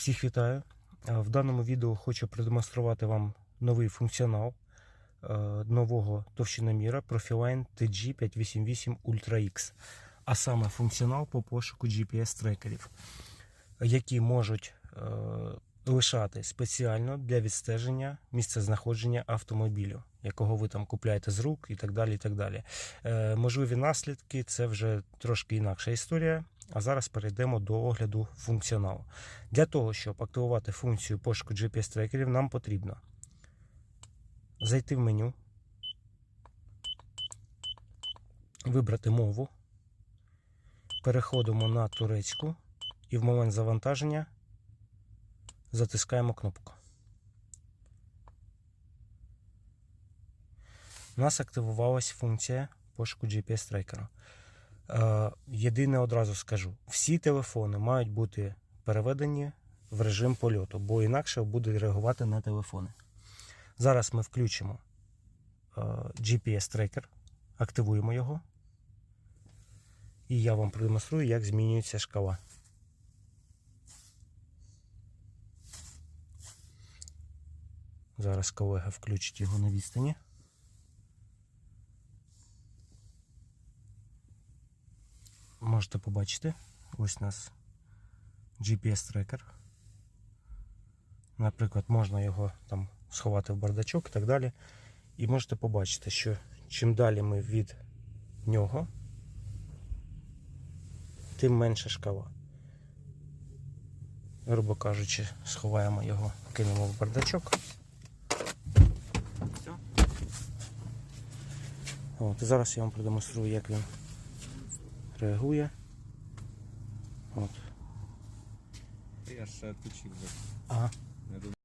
Всіх вітаю. Е, В даному відео хочу продемонструвати вам новий функціонал е, нового товщиноміра Profiline TG588 Ultra X, а саме функціонал по пошуку GPS-трекерів, які можуть е, лишати спеціально для відстеження місцезнаходження автомобілю, якого ви там купляєте з рук і так далі. І так далі. Можливі наслідки це вже трошки інакша історія. А зараз перейдемо до огляду функціоналу. Для того, щоб активувати функцію пошуку GPS-трекерів, нам потрібно зайти в меню, вибрати мову, переходимо на турецьку і в момент завантаження затискаємо кнопку. У нас активувалась функція пошуку GPS-трекера. Е, Єдине одразу скажу: всі телефони мають бути переведені в режим польоту, бо інакше буде реагувати на телефони. Зараз ми включимо е, GPS-трекер, активуємо його, і я вам продемонструю, як змінюється шкала. Зараз колега включить його на відстані. Можете побачити. Ось у нас GPS-трекер. Наприклад, можна його там сховати в бардачок і так далі. І можете побачити, що чим далі ми від нього, тим менше шкала. Грубо кажучи, сховаємо його, кинемо в бардачок. От, зараз я вам продемонструю, як він реагує. От. Я ще відключив вже. Ага.